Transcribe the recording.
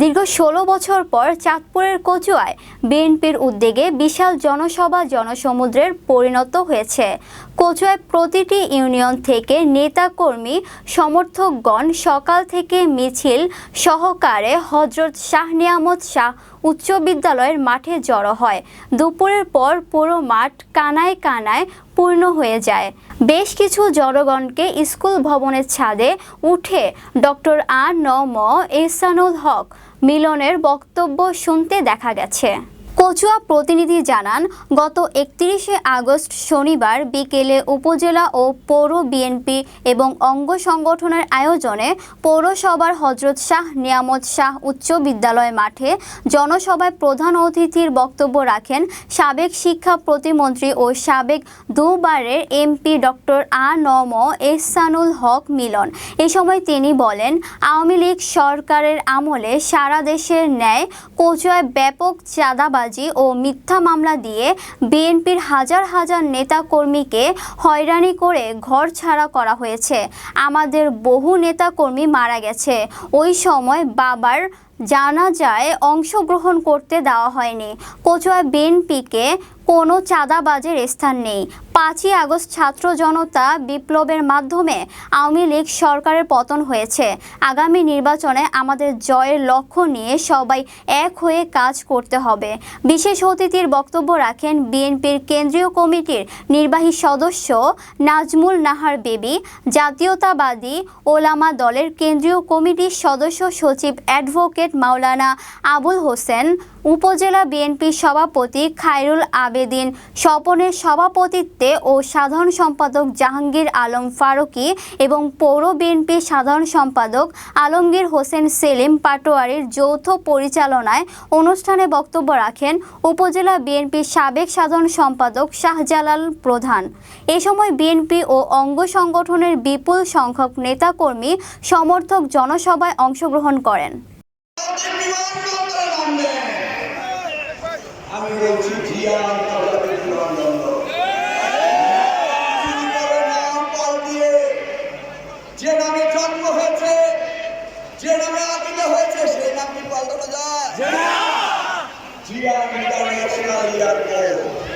দীর্ঘ ষোলো বছর পর চাঁদপুরের কচুয়ায় বিএনপির উদ্যোগে বিশাল জনসভা জনসমুদ্রের পরিণত হয়েছে। কচুয়ায় প্রতিটি ইউনিয়ন থেকে নেতাকর্মী, সমর্থকগণ সকাল থেকে মিছিল সহকারে হজরত শাহ নিয়ামত শাহ উচ্চ বিদ্যালয়ের মাঠে জড়ো হয়। দুপুরের পর পুরো মাঠ কানায় কানায় পূর্ণ হয়ে যায়। বেশ কিছু জনগণকে স্কুল ভবনের ছাদে উঠে ডক্টর আ ন ম এহসানুল হক মিলনের বক্তব্য শুনতে দেখা গেছে। কচুয়া প্রতিনিধি জানান, গত একত্রিশে আগস্ট শনিবার বিকেলে উপজেলা ও পৌর বিএনপি এবং অঙ্গ সংগঠনের আয়োজনে পৌরসভার হজরত শাহ নিয়ামত শাহ উচ্চ বিদ্যালয় মাঠে জনসভায় প্রধান অতিথির বক্তব্য রাখেন সাবেক শিক্ষা প্রতিমন্ত্রী ও সাবেক দুবারের এমপি ডক্টর আ নম এহসানুল হক মিলন। এ সময় তিনি বলেন, আওয়ামী লীগ সরকারের আমলে সারা দেশের ন্যায় কচুয়ায় ব্যাপক চাঁদাবাজি ও মিথ্যা মামলা দিয়ে বিএনপির হাজার হাজার নেতা কর্মীকে হয়রানি করে ঘর ছাড়া করা হয়েছে। আমাদের বহু নেতা কর্মী মারা গেছে। ওই সময় বাবার জানাজায় অংশগ্রহণ করতে দেওয়া হয়নি। কচুয়া বিএনপিকে কোনো চাঁদাবাজের স্থান নেই। পাঁচই আগস্ট ছাত্র জনতা বিপ্লবের মাধ্যমে আওয়ামী লীগ সরকারের পতন হয়েছে। আগামী নির্বাচনে আমাদের জয়ের লক্ষ্য নিয়ে সবাই এক হয়ে কাজ করতে হবে। বিশেষ অতিথির বক্তব্য রাখেন বিএনপির কেন্দ্রীয় কমিটির নির্বাহী সদস্য নাজমুল নাহার বেবি, জাতীয়তাবাদী ওলামা দলের কেন্দ্রীয় কমিটির সদস্য সচিব অ্যাডভোকেট মাওলানা আবুল হোসেন, উপজেলা বিএনপির সভাপতি খায়রুল আবেদিন, স্বপনের সভাপতিত্বে ও সাধারণ সম্পাদক জাহাঙ্গীর আলম ফারুকী এবং পৌর বিএনপির সাধারণ সম্পাদক আলমগীর হোসেন সেলিম পাটোয়ারির যৌথ পরিচালনায় অনুষ্ঠানে বক্তব্য রাখেন উপজেলা বিএনপির সাবেক সাধারণ সম্পাদক শাহজালাল প্রধান। এ সময় বিএনপি ও অঙ্গ সংগঠনের বিপুল সংখ্যক নেতাকর্মী, সমর্থক জনসভায় অংশগ্রহণ করেন। বিমানবন্দরে নামবেন। আমি বলছি জিয়ার করে নাম পাল্টিয়ে যে নামে জন্ম হয়েছে, যে নামে আদিতে হয়েছে সেই নাম কি পাল্টানো যায়। Zia international airport.